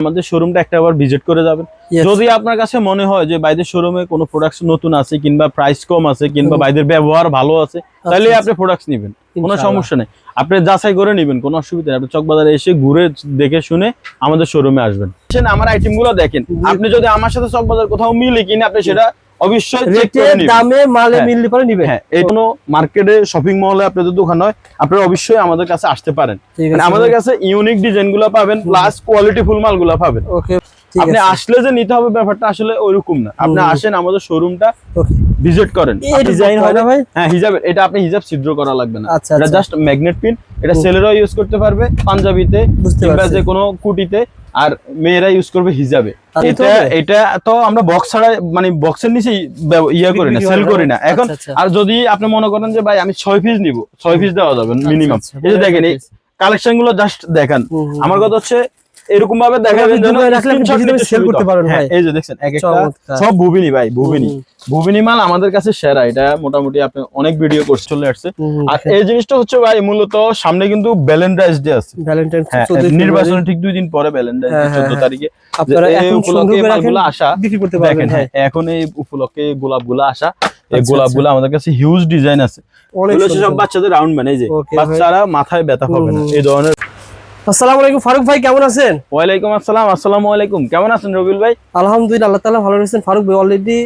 আমাদের শোরুমটা একটা আবার ভিজিট করে যাবেন। যদি আপনার কাছে মনে হয় যে বাইদের শোরুমে কোনো প্রোডাক্ট নতুন আছে কিংবা প্রাইস কম আছে কিংবা বাইদের ব্যবহার ভালো আছে তাহলে আচ্ছা, আপনি প্রোডাক্ট নেবেন কোনো সমস্যা নেই। আপনি যাচাই করে নেবেন কোনো অসুবিধা নেই। আপনি চকবাজারে এসে ঘুরে দেখে শুনে আমাদের শোরুমে আসবেন। আমার আইটেমগুলো দেখেন। আপনি যদি আমার সাথে চকবাজার কোথাও মিলে কিনা আপনি সেটা অবশ্যই রেটের দামে মালে হ্যাঁ। মিললে পরে নিবেন। হ্যাঁ এই কোনো মার্কেটে শপিং মলে আপনাদের দোকান হয় আপনারা অবশ্যই আমাদের কাছে আসতে পারেন। মানে আমাদের কাছে ইউনিক ডিজাইনগুলো পাবেন প্লাস কোয়ালিটি ফুল মাল মালগুলো পাবেন। ওকে আপনি আসলে যে নিতে হবে ব্যাপারটা আসলে ওইরকম না। আপনি আসেন আমাদের শোরুমটা ভিজিট করেন। এই ডিজাইন হয় না ভাই? হ্যাঁ হিজাব এটা আপনি হিজাব ছিদ্র করা লাগবে না। আচ্ছা এটা জাস্ট ম্যাগনেট পিন এটা। ছেলেরাও ইউজ করতে পারবে পাঞ্জাবিতে কিংবা যে কোনো কুটিতে আর মেয়েরা ইউজ করবে হিজাবে। এটা এটা তো আমরা বক্স ছাড়া মানে বক্সের নিচেই ব্যব- ইয়ে করি না সেল করি না। এখন আচ্ছা, আচ্ছা। আর যদি আপনি মনে করেন যে ভাই আমি ছয় পিস নিব। ছয় পিস দেওয়া যাবে মিনিমাম এই যে দেখেন এই কালেকশনগুলো জাস্ট দেখেন। আমার কথা হচ্ছে এরকম ভাবে দেখাবেন সুবিধা। করতে পারেন হ্যাঁ, ভাই। এই যে দেখছেন এক একটা সব ভুবিনি ভাই ভুবিনি। ভুবিনি মাল আমাদের কাছে সেরা এটা মোটামুটি আপনি অনেক ভিডিও কোর্স চলে আসছে। আর এই জিনিসটা হচ্ছে ভাই মূলত সামনে কিন্তু ভ্যালেন্টাইন্স ডে আছে। ভ্যালেন্টাইন হ্যাঁ নির্বাচন ঠিক দুই দিন পরে ভ্যালেন্টাইন্স হ্যাঁ, হ্যাঁ, 14 হ্যাঁ। তারিখে। আপনারা এই এখন উপলক্ষে মালগুলো আসা বিক্রি করতে পারবেন দেখেন এখন এই উপলক্ষে গোলাপগুলো আসা এই আচ্ছা, গোলাপগুলো আমাদের কাছে হিউজ ডিজাইন আছে। সব বাচ্চাদের রাউন্ড ম্যান এই যে। বাচ্চারা মাথায় ব্যথা পাবে না। এই ধরনের আসসালামু আলাইকুম ফারুক ভাই কেমন আছেন? ওয়ালাইকুম আসসালাম আসসালামু আলাইকুম। কেমন আছেন রবিউল ভাই? আলহামদুলিল্লাহ আল্লাহ তাআলা ভালো রয়েছেন। ফারুক ভাই অলরেডি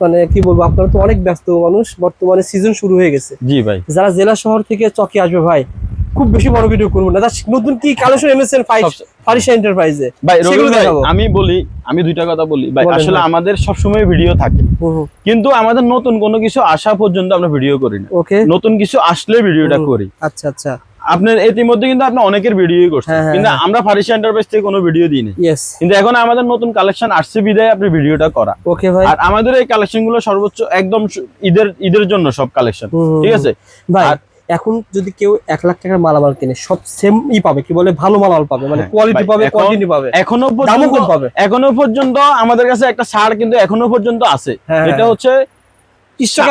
মানে কি বলব আপনারা তো অনেক ব্যস্ত মানুষ বর্তমানে সিজন শুরু হয়ে গেছে। জি ভাই। যারা জেলা শহর থেকে চকে আসবে ভাই খুব বেশি বড় ভিডিও করব না। নতুন কি কালেকশন এনেছেন সবচেয়ে- এন্টারপ্রাইজে ভাই রবিউল ভাই আমি বলি আমি দুইটা কথা বলি। ভাই আসলে। আমাদের সবসময় ভিডিও থাকে। কিন্তু আমাদের নতুন কোনো কিছু আসা পর্যন্ত আমরা ভিডিও করি না। ওকে নতুন কিছু আসলে ভিডিওটা করি। আচ্ছা আচ্ছা। আপনার ইতিমধ্যে কিন্তু আপনি অনেকের ভিডিওই করছেন হ্যাঁ, হ্যাঁ, কিন্তু হ্যাঁ। আমরা ফারিসা এন্টারপ্রাইজ থেকে কোনো ভিডিও দিই কিন্তু এখন আমাদের নতুন কালেকশন আসছে বিদায় আপনি ভিডিওটা করা। ওকে ভাই। আর আমাদের এই কালেকশনগুলো সর্বোচ্চ একদম ঈদের ঈদের জন্য সব কালেকশন ঠিক আছে? ভাই এখন যদি কেউ এক লাখ টাকার মালামাল কিনে সব সেম ই পাবে কি বলে? ভালো মালামাল পাবে মানে কোয়ালিটি পাবে কোয়ান্টিটি পাবে। এখনও পর্যন্ত পাবে। এখনও পর্যন্ত আমাদের কাছে একটা ছাড় কিন্তু এখনও পর্যন্ত আছে। এটা। হচ্ছে স্টক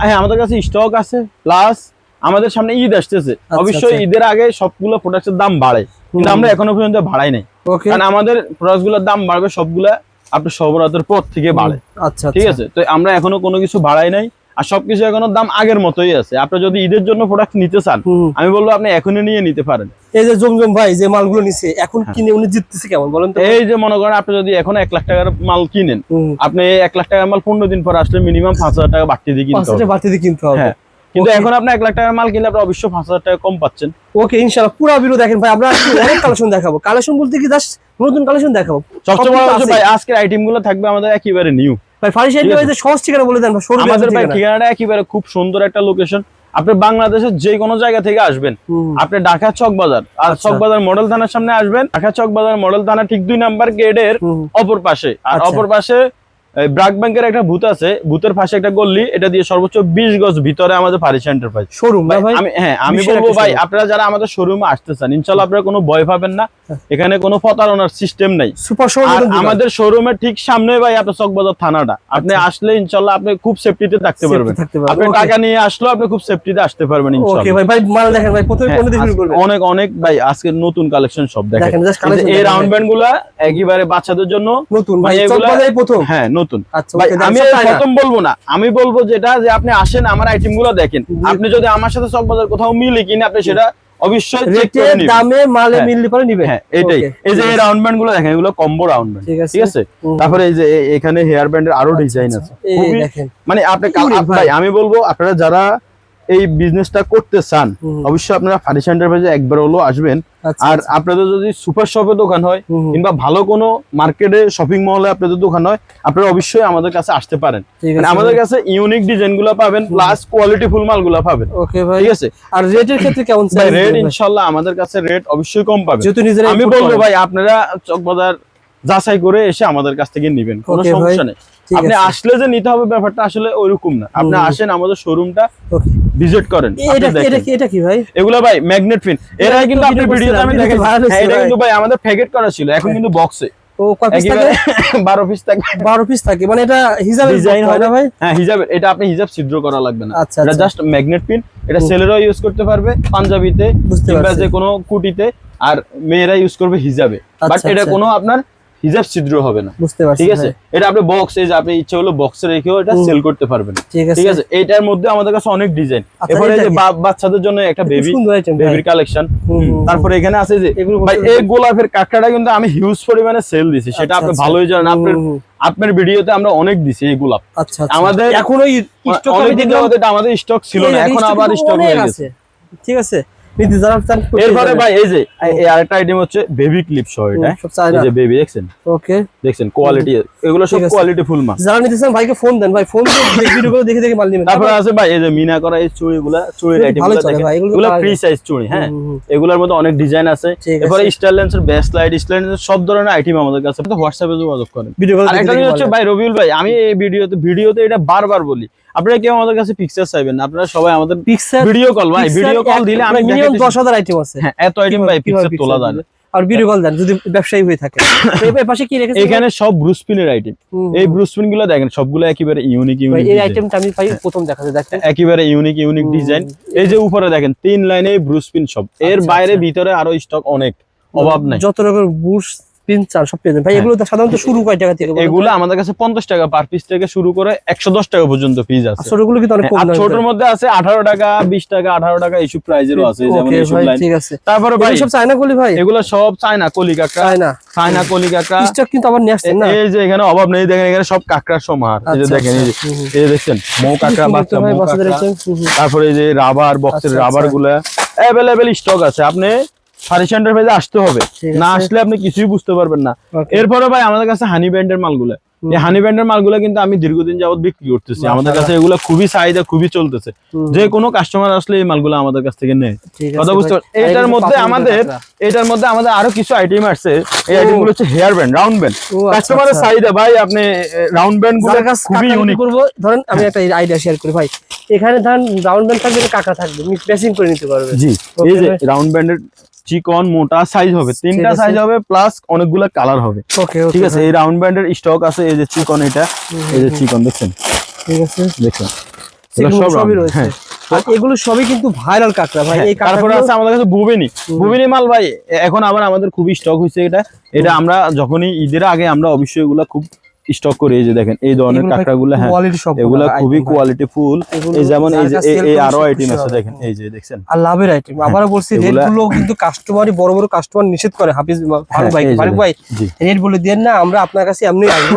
হ্যাঁ আমাদের কাছে স্টক আছে প্লাস আমাদের সামনে ঈদ আসতেছে। আচ্ছা, অবশ্যই আচ্ছা। ঈদের আগে সবগুলো প্রোডাক্টের দাম বাড়ে। কিন্তু আমরা এখনও পর্যন্ত বাড়াই নাই। কারণ আমাদের প্রোডাক্টগুলোর দাম বাড়বে সবগুলা আপনার সবরাতের পর থেকে বাড়ে। আচ্ছা ঠিক আচ্ছা আছে? তো আমরা এখনও কোনো কিছু বাড়াই নাই। আর সবকিছু এখনও দাম আগের মতোই আছে। আপনি যদি ঈদের জন্য প্রোডাক্ট নিতে চান আমি বলব আপনি এখনই নিয়ে নিতে পারেন। এই যে জমজম ভাই যে মালগুলো নিছে এখন হ্যাঁ। কিনে উনি জিততেছে কেমন বলেন তো? এই যে মনে করেন আপনি যদি এখন এক লাখ টাকার মাল কিনেন আপনি এক লাখ টাকার মাল পনেরো দিন পর আসলে মিনিমাম পাঁচ হাজার টাকা বাড়তি দিয়ে কিনতে হবে। বাড়তি দিয়ে কিনতে হবে। হ্যাঁ। কিন্তু এখন আপনি এক লাখ টাকার মাল কিনলে আপনি অবশ্যই পাঁচ হাজার টাকা কম পাচ্ছেন। ওকে ইনশাআল্লাহ। পুরো ভিডিও দেখেন ভাই আমরা অনেক কালেকশন দেখাবো। কালেকশন বলতে কি জাস্ট নতুন কালেকশন দেখাবো। সবচেয়ে বড়। ভাই আজকের আইটেমগুলো থাকবে আমাদের একেবারে নিউ ভাই আছে। এন্টারপ্রাইজের সহজ ঠিকানা বলে দেন আমাদের ভাই ঠিকানাটা একেবারে খুব সুন্দর একটা লোকেশন আপনি বাংলাদেশের যে কোনো জায়গা থেকে আসবেন। আপনি ঢাকা চক বাজার আর আচ্ছা। চক বাজার মডেল থানার সামনে আসবেন। ঢাকা চক বাজার মডেল থানা ঠিক দুই নাম্বার গেটের। অপর পাশে। আর আচ্ছা। অপর পাশে ব্রাক ব্যাংকের একটা ভূত আছে ভূতের পাশে একটা গল্লি এটা দিয়ে সর্বোচ্চ বিশ গজ ভিতরে আমাদের ফারিস এন্টারপ্রাইজ শোরুম ভাই আমি হ্যাঁ আমি বলব ভাই আপনারা যারা আমাদের শোরুমে আসতে চান ইনশাল্লাহ আপনারা কোনো ভয় পাবেন না। এখানে কোনো প্রতারণার সিস্টেম নাই। সুপার শোরুম আমাদের শোরুমের ঠিক সামনে ভাই আপনার চকবাজার থানাটা। আপনি আচ্ছা। আসলে ইনশাল্লাহ আপনি খুব সেফটিতে থাকতে পারবেন। আপনি টাকা নিয়ে আসলেও আপনি খুব সেফটিতে আসতে পারবেন ভাই ভাই মাল দেখেন ভাই প্রথমে হ্যাঁ, কোন দিকে শুরু করবেন? অনেক অনেক ভাই আজকে নতুন কালেকশন সব দেখেন। এই রাউন্ড ব্যান্ডগুলা একেবারে বাচ্চাদের জন্য নতুন ভাই মানে প্রথম। হ্যাঁ নতুন। আচ্ছা আমি প্রথম বলব না। আমি বলব যেটা যে আপনি আসেন আমার আইটেমগুলো দেখেন। আপনি যদি আমার সাথে চকবাজার কোথাও মিলে কিনে আপনি সেটা অবশ্যই রেটের দামে মালে হ্যাঁ। মিললে পরে নিবেন। হ্যাঁ এটাই। এই যে এই রাউন্ড ব্যান্ডগুলো দেখেন এগুলো কম্বো রাউন্ড ব্যান্ড ঠিক আছে। আছে। তারপরে এই যে এখানে হেয়ার ব্যান্ডের আরও ডিজাইন আছে। এই খুবই দেখেন। মানে আপনি। ভাই আমি বলব আপনারা যারা এই বিজনেসটা করতে চান অবশ্যই আপনারা ফার্নিচার এন্টারপ্রাইজে একবার হলো আসবেন। আচ্ছা আর আপনাদের যদি সুপার শপে দোকান হয়। কিংবা ভালো কোনো মার্কেটে শপিং মলে আপনাদের দোকান হয় আপনারা অবশ্যই আমাদের কাছে আসতে পারেন। মানে আমাদের কাছে ইউনিক ডিজাইনগুলো পাবেন প্লাস কোয়ালিটি ফুল মালগুলো পাবেন। ওকে ভাই। ঠিক আছে? আর রেটের ক্ষেত্রে কেমন রেট ইনশাল্লাহ আমাদের কাছে রেট অবশ্যই কম পাবেন। আমি বলব ভাই আপনারা চকবাজার যাচাই করে এসে আমাদের কাছ থেকে নেবেন কোনো সমস্যা নেই। আপনি আসলে যে নিতে হবে ব্যাপারটা আসলে ওইরকম না। আপনি আসেন আমাদের শোরুমটা. ভিজিট করেন। এটা। এটা কি এটা কি ভাই? এগুলো ভাই ম্যাগনেট পিন এরা এটা কিন্তু আপনি ভিডিওতে আমি দেখেন হ্যাঁ, এটা কিন্তু ভাই আমাদের প্যাকেট করা ছিল। এখন কিন্তু বক্সে ও কয় পিস থাকে? একেবারে বারো পিস থাকবে বারো পিস থাকে। মানে এটা ডিজাইন হয় না ভাই? হ্যাঁ হিজাব এটা আপনি হিজাব ছিদ্র করা লাগবে না। আচ্ছা এটা জাস্ট ম্যাগনেট পিন এটা ছেলেরাও ইউজ করতে পারবে পাঞ্জাবিতে কিংবা যে কোনো কুটিতে। আর মেয়েরা ইউজ করবে হিজাবে বাট আচ্ছা, এটা আচ্ছা। কোনো আপনার হিজাব ছিদ্র হবে না। বুঝতে পারছি ঠিক আছে? এটা আপনি বক্স এই যে আপনি ইচ্ছে হলো বক্সে রেখেও এটা সেল করতে পারবেন। ঠিক আছে। এটার মধ্যে আমাদের কাছে অনেক ডিজাইন আচ্ছা, এরপরে যে বাচ্চাদের জন্য একটা বেবি। বেবির কালেকশন। তারপরে এখানে আছে যে ভাই এই গোলাপের কাঁকড়াটা কিন্তু আমি হিউজ পরিমাণে সেল দিছি। সেটা আচ্ছা, আপনি আচ্ছা। ভালোই জানেন। আপনার আপনার ভিডিওতে আমরা অনেক দিছি এই গোলাপ। আমাদের এখনও এটা আমাদের স্টক ছিল না। এখন আবার স্টক হয়ে গেছে। ঠিক আছে? নিতে যারা চান এরপরে ভাই এই যে এই- এই আরেকটা আইটেম হচ্ছে বেবি ক্লিপ সহ এটা। এই যে বেবি দেখছেন? ওকে। দেখছেন কোয়ালিটি এগুলো সব কোয়ালিটি ফুল মাল যারা নিতে চান ভাইকে ফোন দেন ভাই ফোন দিয়ে ভিডিও করে দেখে দেখে মাল নেবেন। তারপরে আছে ভাই এই যে মিনা করা এই চুড়িগুলা চুড়ির এগুলো আইটেমগুলো দেখেন। ভাই, এগুলো তো ফ্রি সাইজ চুড়ি হ্যাঁ? এগুলোর মধ্যে অনেক ডিজাইন আছে। এরপরে স্টাইলেন্সের বেস্ট লাইট স্টাইলেন্সের সব ধরনের আইটেম আমাদের কাছে। হোয়াটসঅ্যাপে যোগাযোগ করেন। ভিডিও হচ্ছে ভাই রবিউল ভাই আমি এই ভিডিওতে ভিডিওতে এটা বারবার বলি। আপনারা কেউ আমাদের কাছে পিকচার চাইবেন না আপনারা সবাই আমাদের পিক্সেল ভিডিও কল ভাই ভিডিও কল দিলে আমি মিনিমাম দেখাইতে- দশ হাজার আইটেম আছে। হ্যাঁ এত আইটেম ভাই পিকচার তোলা যায় আর ভিডিও কল দেন যদি ব্যবসায়ী হয়ে থাকে। এই পাশে কি রেখেছেন? এখানে সব ব্রুসপিনের আইটেম এই। ব্রুসপিনগুলো দেখেন সবগুলো একেবারে ইউনিক ইউনিক এই আইটেমটা আমি পাই প্রথম দেখাতে দেখেন। একেবারে ইউনিক ইউনিক ডিজাইন এই যে উপরে দেখেন তিন লাইনে ব্রুসপিন সব। এর আচ্ছা, বাইরে আচ্ছা। ভিতরে আরও স্টক অনেক। অভাব নাই। যত রকমের বুশ পিন চান সব পেয়ে ভাই হ্যাঁ। এগুলো সাধারণত শুরু কয় টাকা থেকে এগুলো আমাদের কাছে পঞ্চাশ টাকা পার পিস থেকে শুরু করে একশো দশ টাকা পর্যন্ত পিস আছে। ছোটগুলো কিন্তু অনেক হ্যাঁ, কম ছোটর মধ্যে আছে আঠারো টাকা বিশ টাকা আঠারো টাকা এইসব প্রাইজেরও আছে যেমন এইসব লাইন ঠিক আছে। তারপরে ভাই সব চায়না গুলি ভাই? এগুলো সব চায়না কলি কাঁকড়া। চায়না। চায়না কলি কাঁকড়া। স্টক কিন্তু আবার নিয়ে আসছেন না? এই যে এখানে অভাব নেই দেখেন এখানে সব কাঁকড়ার সমাহার। এই যে আচ্ছা, দেখেন এই যে আচ্ছা। এই দেখছেন মৌ কাঁকড়া বাচ্চা মৌ কাঁকড়া। তারপরে এই যে রাবার বক্সের রাবারগুলা অ্যাভেলেবেল স্টক আছে। আপনি সাড়ে পেজে আসতে হবে। না আসলে আপনি কিছুই বুঝতে পারবেন না। এরপরে ভাই আমাদের কাছে হানি ব্যান্ডের মালগুলা। এই হানি ব্যান্ডের মালগুলা কিন্তু আমি দীর্ঘদিন যাবত বিক্রি করতেছি। আমাদের কাছে এগুলো খুবই চাহিদা খুবই চলতেছে। যে কোনো কাস্টমার আসলে এই মালগুলো আমাদের কাছ থেকে নেয়। কথা বুঝতে এটার মধ্যে আমাদের এটার মধ্যে আমাদের আরও কিছু আইটেম আসছে এই আইটেমগুলো হচ্ছে হেয়ার ব্যান্ড রাউন্ড ব্যান্ড কাস্টমারের। চাহিদা ভাই আপনি রাউন্ড ব্যান্ডগুলো খুবই ইউনিক করব ধরেন আমি একটা আইডিয়া শেয়ার করি ভাই। এখানে ধরেন রাউন্ড ব্যান্ড থাকবে কাকা থাকবে। ম্যাচিং করে নিতে পারবে। জি এই যে রাউন্ড ব্যান্ডের চিকন মোটা সাইজ হবে। তিনটা সাইজ হবে প্লাস অনেকগুলো কালার হবে। ঠিক আছে এই রাউন্ড ব্যান্ডের স্টক আছে এই যে চিকন এটা এই যে চিকন দেখছেন? ঠিক আছে। সবই রয়েছে। হ্যাঁ। এগুলো সবই কিন্তু ভাইরাল কাঁকড়া ভাই। এই হ্যাঁ, তারপরে কাঁকড়া আছে আমাদের কাছে বুবিনি বুবিনি মাল ভাই এখন আবার আমাদের খুবই স্টক হয়েছে এটা। এটা আমরা যখনই ঈদের আগে আমরা অবশ্যই এগুলা খুব স্টক করে এই যে দেখেন এই ধরনের কাঁকড়াগুলো হ্যাঁ এগুলো খুবই কোয়ালিটি ফুল এই যেমন এই যে এই- আরও আইটেম আছে দেখেন এই যে দেখছেন। আর লাভের আইটেম আবারো বলছি রেটগুলো কিন্তু কাস্টমারই বড় বড় কাস্টমার নিষেধ করে হাফিজ ফারুক হ্যাঁ, ভাই ফারুক ভাই। রেট বলে দেন না আমরা আপনার কাছে এমনি আসব।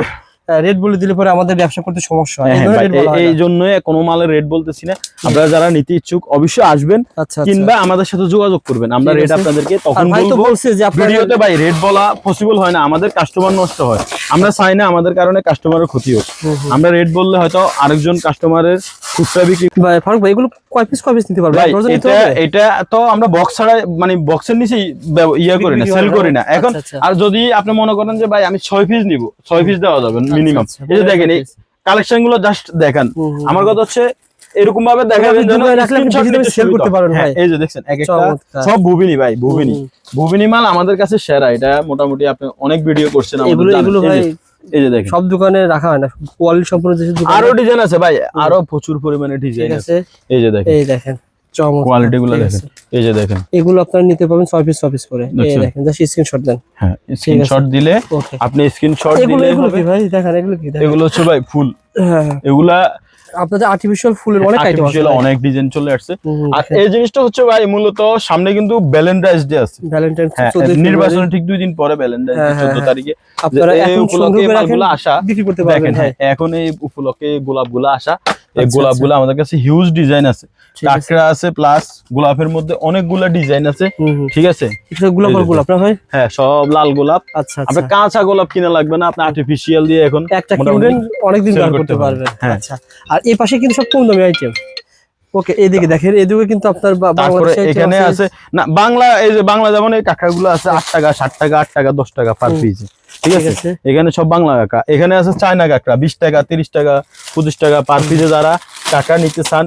রেট বলে দিলে পরে আমাদের ব্যবসা করতে সমস্যা হয়। হ্যাঁ, এই হ্যাঁ, এই-। জন্য কোনো মালের রেট বলতেছি না। আপনারা যারা নিতে ইচ্ছুক অবশ্যই আসবেন। আচ্ছা আচ্ছা। কিংবা আমাদের সাথে যোগাযোগ করবেন। আমরা রেট আপনাদেরকে তখন বলব। বলছে যে ভিডিওতে ভাই রেট বলা পসিবল হয় না। আমাদের কাস্টমার নষ্ট হয়। আমরা চাই না আমাদের কারণে কাস্টমারের ক্ষতি হোক। আমরা রেট বললে হয়তো আরেকজন কাস্টমারের খুচরা বিক্রি ভাই ফারুক ভাই এগুলো কয় পিস কয় পিস নিতে পারবে? এটা এটা তো আমরা বক্স ছাড়া মানে বক্সের ব্যব- ইয়ে করি না সেল করি না। এখন আচ্ছা। আর যদি আপনি মনে করেন যে ভাই আমি ছয় পিস নিব। ছয় পিস দেওয়া যাবে মিনিমাম আচ্ছা, এই দেখেন এই কালেকশনগুলো জাস্ট দেখেন। আমার কথা হচ্ছে এরকম ভাবে দেখাবেন যেন করতে হয়। হ্যাঁ, ভাই। এই যে দেখছেন এক একটা সব বুবিনি ভাই বুবিনি হুম, মাল আমাদের কাছে সেরা এটা মোটামুটি আপনি অনেক ভিডিও করছেন এগুলো এগুলো ভাই যে- এই যে দেখেন। সব দোকানে রাখা হয় না কোয়ালিটি সম্পূর্ণ যেসব আরও ডিজাইন আছে ভাই আরও প্রচুর পরিমাণে ডিজাইন আছে। এই যে দেখেন। এই দেখেন। চমৎকার কোয়ালিটি গুলো দেখেন। এই যে দেখেন। এগুলো আপনারা নিতে পারবেন ছয় পিস ছয় পিস করে। এই দেখেন জাস্ট স্ক্রিনশট দেন। হ্যাঁ স্ক্রিনশট দিলে আপনি স্ক্রিনশট দিলে এগুলো কি ভাই? দেখেন এগুলো কি? দেখেন। এগুলো হচ্ছে ভাই ফুল। হ্যাঁ এগুলা আপনাদের আর্টিফিশিয়াল ফুলের অনেক আইটেম আছে অনেক ডিজাইন চলে আসছে। আর এই জিনিসটা হচ্ছে ভাই মূলত সামনে কিন্তু ভ্যালেন্টাইন্স ডে আছে। ভ্যালেন্টাইন হ্যাঁ নির্বাচন ঠিক দুই দিন পরে ভ্যালেন্টাইন্স হ্যাঁ, হ্যাঁ, 14 হ্যাঁ। তারিখে। আপনারা এই উপলক্ষে মালগুলো আসা। বিক্রি করতে পারবেন দেখেন হ্যাঁ হ্যাঁ এখন এই উপলক্ষে গোলাপগুলা আসা। এই গোলাপগুলো আমাদের কাছে হিউজ ডিজাইন আছে। কাঁকড়া আছে প্লাস গোলাপের মধ্যে অনেকগুলা ডিজাইন আছে। ঠিক আছে? গোলাপ গোলাপ না ভাই? হ্যাঁ সব লাল গোলাপ। আচ্ছা আপনি কাঁচা গোলাপ কিনা লাগবে না আপনি আর্টিফিশিয়াল দিয়ে এখন একটা কিনবেন অনেকদিন ব্যবহার করতে পারবেন। হ্যাঁ। আচ্ছা। আর এই পাশে কিন্তু সব কম দামি আইটেম ওকে এইদিকে দেখেন এদিকে কিন্তু আপনার এখানে আছে না বাংলা এই যে বাংলা যেমন এই কাকাগুলো আছে আট টাকা ষাট টাকা আট টাকা দশ টাকা পার। পিস ঠিক আছে? এখানে সব বাংলা কাকা। এখানে আছে চায়না কাঁকড়া বিশ টাকা তিরিশ টাকা পঁচিশ টাকা পার পিসে যারা কাঁকড়া নিতে চান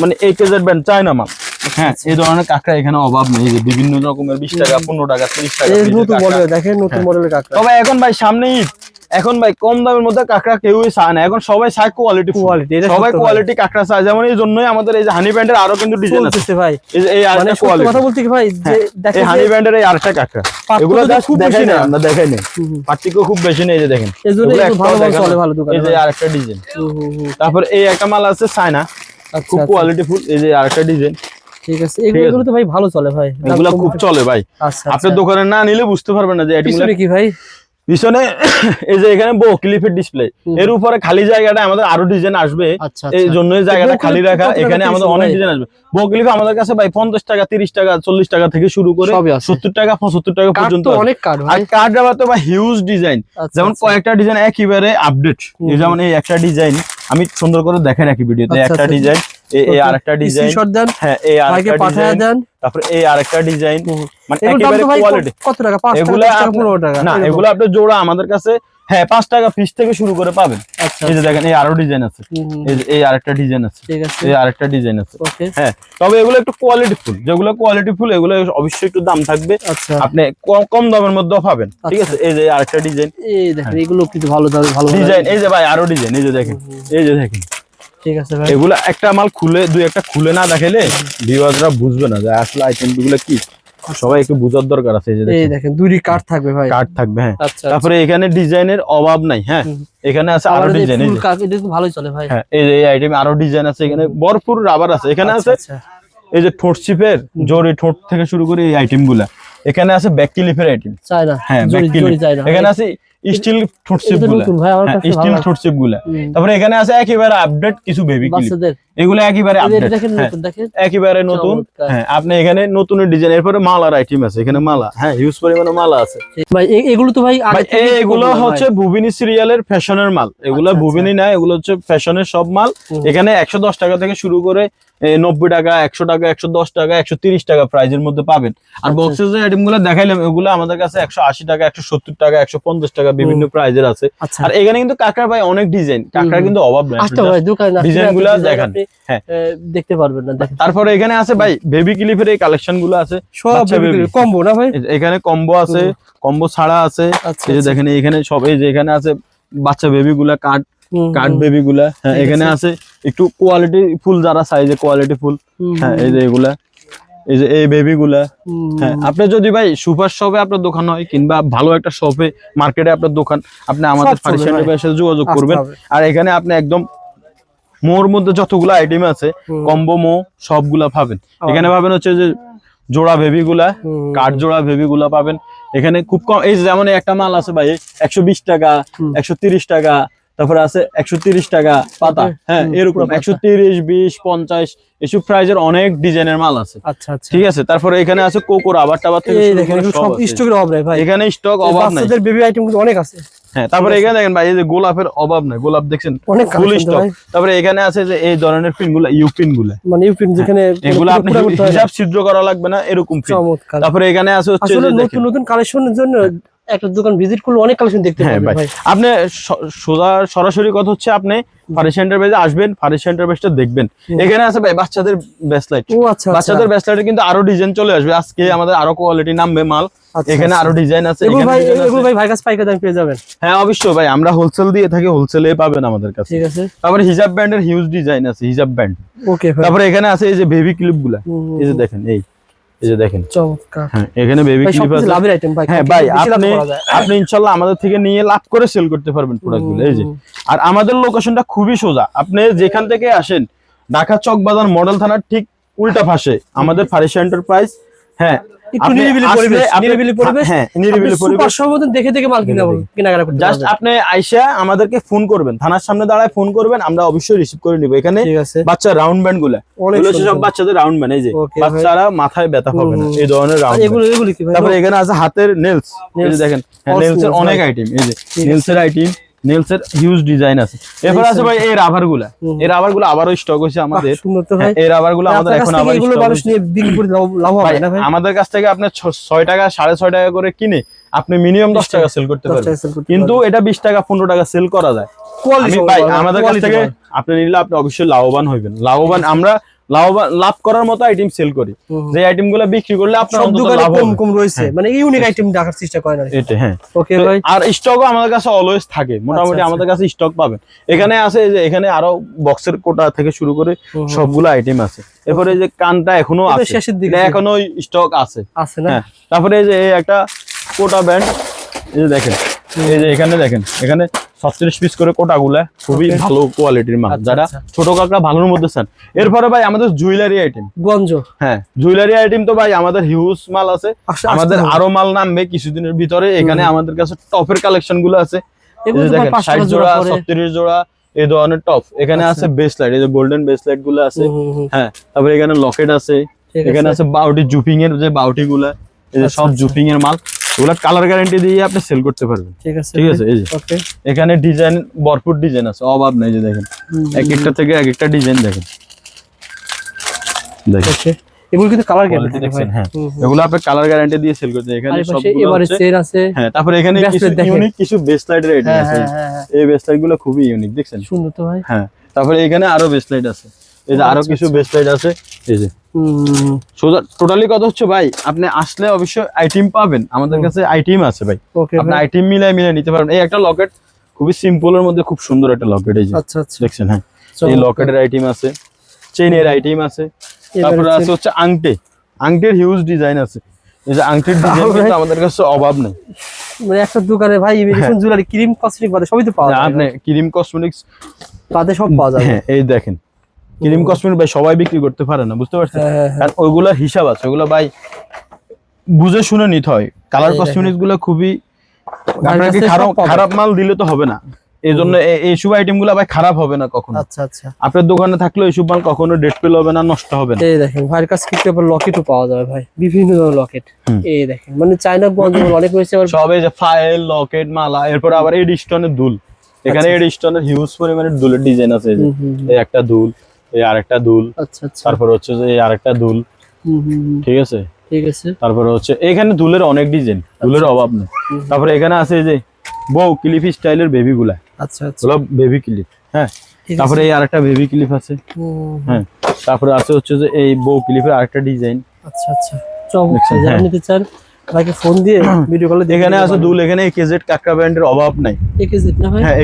মানে এই কেজের ব্যান্ড চায়না মাল। হ্যাঁ এই ধরনের কাঁকড়া এখানে অভাব নেই। যে বিভিন্ন রকমের বিশ টাকা পনেরো টাকা তিরিশ টাকা নতুন মডেল দেখেন নতুন হ্যাঁ। মডেলের কাঁকড়া। তবে এখন ভাই সামনে ঈদ। এখন ভাই কম দামের মধ্যে কাঁকড়া কেউই চায় না। এখন সবাই চায় কোয়ালিটি এটা সবাই কোয়ালিটি কাঁকড়া চায় যেমন এই জন্যই আমাদের এই যে হানি ব্যান্ডের আরও কিন্তু ডিজাইন আছে। ভাই। এই যে এই মানে আরেকটা কোয়ালিটি কথা বলতে কি ভাই যে দেখেন হানি যে ব্যান্ডের এই আরেকটা কাঁকড়া। এগুলো জাস্ট খুব বেশি না না। আমরা দেখাই না। পার্থক্য খুব বেশি নেই এই যে দেখেন। এই জন্য এগুলো একটু ভালো ভালো চলে ভালো দোকানে এই যে আরেকটা ডিজাইন। তারপর এই একটা মাল আছে চায়না আচ্ছা খুব আচ্ছা, কোয়ালিটি ফুল এই যে আরেকটা ডিজাইন ঠিক আছে। এগুলো এগুলো তো ভাই ভালো চলে ভাই। এগুলো খুব চলে ভাই। আচ্ছা আপনার আচ্ছা দোকানে না নিলে বুঝতে পারবেন না যে এটি কি ভাই? পিছনে এই যে এখানে বো ক্লিপের ডিসপ্লে এর উপরে খালি জায়গাটা আমাদের আরও ডিজাইন আসবে। আচ্ছা এই জন্য জায়গাটা খালি রাখা। এখানে আমাদের অনেক? ডিজাইন আসবে। বো ক্লিপ আমাদের কাছে ভাই পঞ্চাশ টাকা তিরিশ টাকা চল্লিশ টাকা থেকে শুরু করে সত্তর টাকা পঁচাত্তর টাকা পর্যন্ত অনেক কার্ড আবার তো ভাই হিউজ ডিজাইন যেমন। কয়েকটা ডিজাইন একেবারে আপডেট যেমন এই একটা ডিজাইন আমি সুন্দর করে দেখেন একই ভিডিওতে একটা। ডিজাইন এই এই আরেকটা ডিজাইন দেন হ্যাঁ এই আরেকটা পাঠায় দেন। তারপরে এই আরেকটা ডিজাইন মানে একেবারে কোয়ালিটি কত টাকা? 5 টাকা এগুলা 10 টাকা আপনার- 15 টাকা। না এগুলো আপনি জোড়া আমাদের কাছে হ্যাঁ টাকা পিস থেকে শুরু করে পাবেন। আচ্ছা এই যে দেখেন এই আরও ডিজাইন আছে। এই আরেকটা ডিজাইন আছে। এই আরেকটা ডিজাইন আছে। হ্যাঁ তবে এগুলো একটু কোয়ালিটি ফুল। যেগুলো কোয়ালিটি ফুল এগুলো অবশ্যই একটু দাম থাকবে। আচ্ছা। আপনি কম দামের মধ্যেও পাবেন। ঠিক আচ্ছা। আছে? এই যে আরেকটা ডিজাইন এই দেখেন এগুলো কিন্তু দাম ভালো ভালো। ডিজাইন এই যে ভাই আরও ডিজাইন এই যে দেখেন। এই যে দেখেন। ঠিক আছে ভাই। এগুলা একটা মাল খুলে দুই একটা খুলে না দেখাইলে ভিউয়াররা বুঝবে না যে আসলে আইটেমগুলো কি। সবাই একটু বুঝার দরকার আছে এই যে এই দেখেন। দুইটি কাঠ থাকবে ভাই। কার্ড থাকবে হ্যাঁ। আচ্ছা তারপরে এখানে ডিজাইনের অভাব নাই হ্যাঁ। এখানে আছে আরও ডিজাইন ভালোই চলে ভাই। হ্যাঁ এই এই আইটেম আরও ডিজাইন আছে এখানে ভরপুর রাবার আছে। এখানে আচ্ছা, আছে আচ্ছা। এই যে ঠোঁট চিপের জোরে ঠোঁট থেকে শুরু করে এই আইটেমগুলা এখানে আছে ব্যাক ক্লিপের আইটেম চাই না হ্যাঁ ব্যাক না এখানে আছে স্টিল ঠোঁট চিপগুলা স্টিল। ঠোঁট চিপগুলা তারপরে এখানে আছে একেবারে আপডেট কিছু বেবি ক্লিপ এগুলো একেবারে হ্যাঁ একেবারে নতুন। হ্যাঁ আপনি এখানে নতুন ডিজাইন এরপরে মালার আইটেম আছে এখানে মালা। হ্যাঁ হিউজ পরিমাণে মালা আছে। ভাই এগুলো তো ভাই এগুলো হচ্ছে ভুবিনী সিরিয়ালের ফ্যাশনের মাল। এগুলো আচ্ছা, ভুবিনী না এগুলো হচ্ছে ফ্যাশনের সব মাল। এখানে একশো দশ টাকা থেকে শুরু করে নব্বই টাকা একশো টাকা একশো দশ টাকা একশো তিরিশ টাকা প্রাইজের মধ্যে পাবেন। আর আচ্ছা। বক্সের যে আইটেমগুলো দেখাইলাম এগুলো আমাদের কাছে একশো আশি টাকা একশো সত্তর টাকা একশো পঞ্চাশ টাকা বিভিন্ন প্রাইজের আছে। আচ্ছা। আর এখানে কিন্তু কাঁকড়ার ভাই অনেক ডিজাইন কাঁকড়ার হুম। কিন্তু অভাব নেই। ডিজাইনগুলা দেখান। হ্যাঁ। দেখতে পারবেন না তারপরে এখানে আছে ভাই বেবি ক্লিপের এই কালেকশনগুলো আছে। সব কম্বো না ভাই? এখানে কম্বো আছে কম্বো ছাড়া আছে। আচ্ছা এই যে দেখেন এখানে সব এই যে এখানে আছে বাচ্চা বেবি গুলা কাঠ কাঠ বেবি গুলা। হ্যাঁ এখানে আছে একটু কোয়ালিটি ফুল যারা সাইজে কোয়ালিটি ফুল। হ্যাঁ এই যে এগুলা। এই যে এই বেবি গুলা। হ্যাঁ আপনি যদি ভাই সুপার শপে আপনার দোকান হয় কিংবা ভালো একটা শপে মার্কেটে আপনার দোকান আপনি আমাদের ফার্নিচার। সাথে যোগাযোগ করবেন। আর এখানে আপনি একদম মোর মধ্যে যতগুলো আইটেম আছে। কম্বো মো সবগুলা পাবেন। এখানে পাবেন হচ্ছে যে জোড়া বেবি গুলা কাঠ জোড়া বেবি গুলা পাবেন। এখানে খুব কম এই যেমন একটা মাল আছে ভাই একশো বিশ টাকা একশো তিরিশ টাকা তারপরে আছে একশো তিরিশ টাকা পাতা। হ্যাঁ এরকম একশো তিরিশ বিশ পঞ্চাশ এসব প্রাইজের অনেক ডিজাইনের মাল আছে। আচ্ছা আচ্ছা। ঠিক আছে? তারপরে এখানে আছে কোকো রাবার টাবার থেকে অভাব নাই এখানে স্টক অভাব নাই। বেবি আইটেম কিন্তু অনেক আছে। হ্যাঁ তারপরে এখানে দেখেন ভাই এই যে গোলাপের অভাব নাই গোলাপ দেখছেন অনেক ফুল স্টক তারপরে এখানে আছে যে এই ধরনের পিনগুলা ইউ পিনগুলা। মানে ইউপিন যেখানে এগুলো আপনি পুরো করতে হয়। না। হিসাব ছিদ্র করা লাগবে না এরকম পিন। তারপরে এখানে আছে হচ্ছে নতুন নতুন কালেকশনের জন্য একটা দোকান ভিজিট করলে অনেক কালেকশন দেখতে হ্যাঁ পারবেন ভাই। আপনি সোজা সরাসরি কথা হচ্ছে আপনি ফারি সেন্টার বেজে আসবেন ফারি সেন্টার বেজটা দেখবেন। এখানে আছে ভাই বাচ্চাদের ব্যাসলাইট ও আচ্ছা আচ্ছা। বাচ্চাদের ব্যাসলাইটে কিন্তু আরও ডিজাইন চলে আসবে। আজকে আমাদের আরও কোয়ালিটি নামবে মাল। আচ্ছা, এখানে আচ্ছা। আরও ডিজাইন আছে এগুলো ভাই এগুলো ভাই ভাই কাছে পাইকারি দাম পেয়ে যাবেন। হ্যাঁ অবশ্যই ভাই আমরা হোলসেল দিয়ে থাকি হোলসেলে পাবেন আমাদের কাছে। ঠিক আছে। তারপরে হিজাব ব্যান্ডের হিউজ ডিজাইন আছে হিজাব ব্যান্ড ওকে তারপরে এখানে আছে এই যে বেবি ক্লিপগুলা। হুম, হুম, এই যে দেখেন এই। এই যে দেখেন। চমৎকার। হ্যাঁ এখানে বেবি ক্লিপ আছে। লাভের আইটেম ভাই হ্যাঁ ভাই আপনি আমাদের থেকে নিয়ে লাভ করে সেল করতে পারবেন প্রোডাক্টগুলো এই যে। আর আমাদের লোকেশনটা খুবই সোজা। আপনি যেখান থেকে আসেন ঢাকা চক বাজার মডেল থানার ঠিক উল্টা পাশে আমাদের ফারিসা এন্টারপ্রাইজ হ্যাঁ একটু নিরিবিলি পরিবেশ নিরিবিলি পরিবেশ। হ্যাঁ নিরিবিলি পরিবেশ। দেখে দেখে মাল কিনা কেনাকাটা করতে জাস্ট আপনি আইসা আমাদেরকে ফোন করবেন। থানার সামনে দাঁড়ায় ফোন করবেন আমরা অবশ্যই রিসিভ করে নিব। এখানে বাচ্চা রাউন্ড ব্যান্ডগুলা। সব বাচ্চাদের রাউন্ড ব্যান্ড এই যে। বাচ্চারা মাথায় ব্যথা পাবে না। এই ধরনের রাউন্ড এগুলো এগুলো কি তারপরে এখানে আছে হাতের নেলস এই যে দেখেন all নেলস এর অনেক আইটেম এই যে। ঠিক নেলস এর আইটেম নেলস এর হিউজ ডিজাইন আছে। এরপর আছে ভাই এই রাবারগুলা এই রাবারগুলো আবারও স্টক হয়েছে আমাদের। হ্যাঁ, এই রাবারগুলো আমাদের কাছ এখন থেকে আবার এগুলো মানুষ নিয়ে বিক্রি করে লাভ হবে না ভাই? আমাদের কাছ থেকে আপনি ছ- ছয় টাকা সাড়ে ছয় টাকা করে কিনে আপনি মিনিমাম দশ টাকা সেল করতে পারবেন। করতে কিন্তু এটা বিশ টাকা পনেরো টাকা সেল করা যায়। সব ভাই আমাদের কাছ থেকে আপনি নিলে আপনি অবশ্যই লাভবান হইবেন। লাভবান আমরা লাভ করার মতো আইটেম সেল করি। যে আইটেমগুলো বিক্রি করলে আপনার দোকানে লাভ কম। কম রয়েছে মানে ইউনিক আইটেম রাখার চেষ্টা করেন। এটা হ্যাঁ। ওকে ভাই। আর স্টকও আমাদের কাছে অলওয়েজ থাকে। মোটামুটি আচ্ছা। আমাদের কাছে স্টক পাবেন। এখানে আছে যে এখানে আরও বক্সের কোটা থেকে শুরু করে। সবগুলো আইটেম আছে। এরপরে যে কানটা এখনও আছে। শেষের দিকে এখনও স্টক আছে। আছে না? হ্যাঁ। তারপরে এই যে একটা কোটা ব্যান্ড এই যে দেখেন। এই যে এখানে দেখেন এখানে ছত্রিশ পিস করে কোটাগুলা খুবই ভালো কোয়ালিটির মাল। আচ্ছা, যারা আচ্ছা। ছোট কাকড়া ভালোর মধ্যে চান। এরপরে ভাই আমাদের জুয়েলারি আইটেম গঞ্জ। হ্যাঁ জুয়েলারি আইটেম তো ভাই আমাদের হিউজ মাল আছে। আমাদের আরও মাল নামবে কিছুদিনের ভিতরে। এখানে আমাদের কাছে টপের কালেকশনগুলো আছে দেখেন ষাট জোড়া ছত্রিশ জোড়া এই ধরনের টপ এখানে আচ্ছা। আছে বেস লাইট এই যে গোল্ডেন বেস লাইটগুলো আছে। হ্যাঁ তারপরে এখানে লকেট আছে। এখানে আছে বাউটি জুপিং এর যে বাউটি গুলা এই যে সব। জুপিং এর মাল। ওগুলা কালার গ্যারান্টি দিয়ে আপনি সেল করতে পারবেন। ঠিক আছে ঠিক আছে এই যে। ওকে এখানে ডিজাইন ভরপুর ডিজাইন আছে অভাব নাই যে দেখেন। এক একটা থেকে এক একটা ডিজাইন দেখেন। দেখেন এগুলো কিন্তু কালার গ্যারান্টি হ্যাঁ। এগুলো আপনি কালার গ্যারান্টি দিয়ে সেল করতে এখানে সবগুলো এবারে সের আছে। হ্যাঁ তারপরে এখানে কিছু। ইউনিক কিছু বেস লাইটের আইটেম হ্যাঁ আছে। হ্যাঁ হ্যাঁ। এই বেস লাইটগুলো খুবই ইউনিক দেখছেন? সুন্দর তো ভাই। হ্যাঁ তারপরে এখানে আরও বেস লাইট আছে। এই যে আরও আচ্ছা, কিছু বেস লাইট আছে। এই যে। সোজা টোটালি কত হচ্ছে ভাই? আপনি আসলে অবশ্যই আইটেম পাবেন। আমাদের কাছে আইটেম আছে ভাই। আপনি আইটেম মিলাই মিলাই নিতে পারবেন। এই একটা লকেট খুবই সিম্পল এর মধ্যে খুব সুন্দর একটা লকেট এই যে। আচ্ছা আচ্ছা। দেখছেন হ্যাঁ? এই লকেটের আইটেম আছে। চেইনের আইটেম আছে। তারপরে আছে হচ্ছে আংটি। আংটির হিউজ ডিজাইন আছে। এই যে আংটির ডিজাইন কিন্তু আমাদের কাছে অভাব নেই। মানে একটা দোকানে ভাই ইমিটেশন জুয়েলারি ক্রিম কসমেটিক বাদে সবই তো পাওয়া যায়। আপনি ক্রিম কসমেটিক্স বাদে সব পাওয়া যাবে। হ্যাঁ এই দেখেন। ক্রিম কসমেটিক ভাই সবাই বিক্রি করতে পারে না বুঝতে পারছেন? হ্যাঁ, হ্যাঁ, হ্যাঁ। কারণ ওইগুলোর হিসাব আছে ওগুলো ভাই বুঝে শুনে নিতে হয়। কালার। কসমেটিক্সগুলো খুবই আপনাকে খারাপ খারাপ মাল দিলে তো হবে না। এই জন্য এইসব আইটেমগুলো ভাই খারাপ হবে না কখনো। আচ্ছা আচ্ছা। আপনার দোকানে থাকলে এইসব মাল কখনো ডেট পেল হবে না নষ্ট হবে না। এই দেখেন ভাইয়ের কাছে কিন্তু আবার লকেটও পাওয়া যাবে ভাই বিভিন্ন ধরনের লকেট এই দেখেন মানে চায়না গঞ্জ অনেক রয়েছে আবার সব যে ফাইল লকেট মালা এরপর আবার এড স্টোনের দুল। এখানে আচ্ছা। এড হিউজ পরিমাণে দুলের ডিজাইন আছে। এই একটা দুল। এই আরেকটা দুল। আচ্ছা আচ্ছা। তারপর হচ্ছে যে এই আরেকটা দুল। ঠিক আছে? ঠিক আছে। তারপরে হচ্ছে এখানে দুলের অনেক ডিজাইন দুলের অভাব নেই। তারপরে এখানে আছে যে বউ ক্লিপ স্টাইলের বেবি গুলা আচ্ছা। আচ্ছা বেবি ক্লিপ হ্যাঁ? তারপরে এই আরেকটা বেবি ক্লিপ আছে। হ্যাঁ তারপরে আছে হচ্ছে যে এই বউ ক্লিপের আরেকটা ডিজাইন আচ্ছা আচ্ছা। চমৎকার। হ্যাঁ। নিতে চান ভাইকে ফোন দিয়ে ভিডিও কলে এখানে আছে দুল এখানে কাকড়া ব্র্যান্ডের অভাব নাই। না ভাই? হ্যাঁ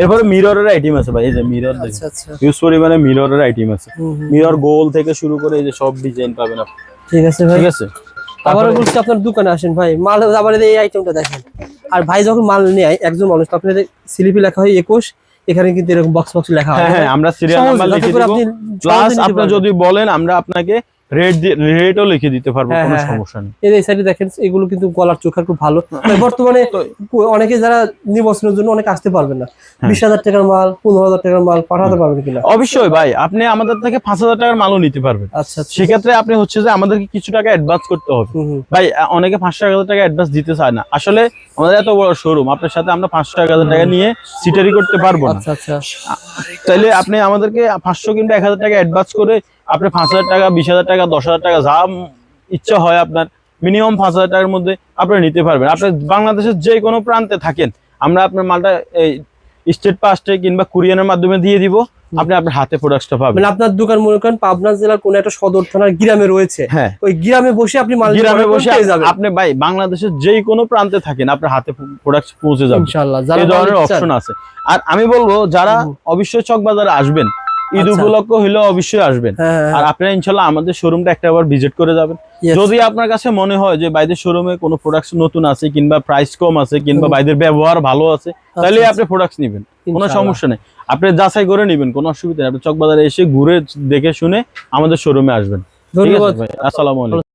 এরপরে মিররের আইটেম আছে ভাই এই যে মিরর আচ্ছা আচ্ছা। ইউজ পরিমাণে মিররের আইটেম আছে। মিরর গোল থেকে শুরু করে এই যে সব ডিজাইন পাবেন আপনি। ঠিক আছে ভাই। ঠিক আছে? আবার তারপরে- বলছি আপনার দোকানে আসেন ভাই। মাল আবার এই আইটেমটা দেখেন। আর ভাই যখন মাল নেয় একজন মানুষ তো আপনার স্লিপি লেখা হয় একুশ এখানে কিন্তু এরকম বক্স বক্স লেখা হয়। হ্যাঁ হ্যাঁ আমরা সিরিয়াল নাম্বার লিখে দিব। প্লাস আপনি যদি বলেন আমরা আপনাকে রেট রেটও লিখে দিতে পারব হ্যাঁ, কোনো হ্যাঁ, হ্যাঁ। সমস্যা নেই। এই সাইডে দেখেন এগুলো কিন্তু গলার চোখার খুব ভালো। মানে বর্তমানে অনেকে যারা নির্বাচনের জন্য অনেকে আসতে পারবে না। বিশ হাজার টাকার মাল পনেরো হাজার টাকার মাল পাঠাতে পারবেন কিনা? অবশ্যই ভাই আপনি আমাদের থেকে পাঁচ হাজার টাকার মালও নিতে পারবেন। আচ্ছা আচ্ছা। সেক্ষেত্রে আপনি হচ্ছে যে আমাদেরকে কিছু টাকা অ্যাডভান্স করতে হবে। ভাই অনেকে পাঁচশো এক হাজার টাকা অ্যাডভান্স দিতে চায় না। আসলে আমাদের এত বড় শোরুম আপনার সাথে আমরা পাঁচশো এক হাজার টাকা নিয়ে সিটারি করতে পারব না। আচ্ছা আচ্ছা। তাইলে আপনি আমাদেরকে পাঁচশো কিংবা এক হাজার টাকা অ্যাডভান্স করে আপনি পাঁচ হাজার টাকা বিশ হাজার টাকা দশ হাজার টাকা যা ইচ্ছা হয় আপনার মিনিমাম পাঁচ হাজার টাকার মধ্যে আপনি নিতে পারবেন। আপনি বাংলাদেশের যে কোনো প্রান্তে থাকেন আমরা আপনার মালটা এই স্টেট পাস্টে কিংবা কুরিয়ানের মাধ্যমে দিয়ে দিব আপনি আপনার হাতে প্রোডাক্টটা পাবেন। মানে আপনার দোকান মনে করেন পাবনা জেলার কোন একটা সদর থানার গ্রামে রয়েছে হ্যাঁ। ওই গ্রামে বসে আপনি মাল গ্রামে বসে আপনি ভাই বাংলাদেশের যে কোনো প্রান্তে থাকেন আপনার হাতে প্রোডাক্ট পৌঁছে যাবে। ইনশাআল্লাহ এই ধরনের অপশন আছে। আর আমি বলব যারা অবশ্যই চক বাজারে আসবেন ঈদ আচ্ছা। উপলক্ষ হইলে অবশ্যই আসবেন। হ্যাঁ আর আপনারা ইনশাল্লাহ আমাদের শোরুমটা একটা আবার ভিজিট করে যাবেন। যদি আপনার কাছে মনে হয় যে বাইদের শোরুমে কোনো প্রোডাক্ট নতুন আছে কিংবা প্রাইস কম আছে কিংবা। বাইদের ব্যবহার ভালো আছে তাহলে আচ্ছা, আপনি প্রোডাক্ট নেবেন। কোনো সমস্যা নেই। আপনি যাচাই করে নেবেন কোনো অসুবিধা নেই। আপনি চকবাজারে এসে ঘুরে দেখে শুনে আমাদের শোরুমে আসবেন। ঠিক আছে ধন্যবাদ। আসসালামু আলাইকুম।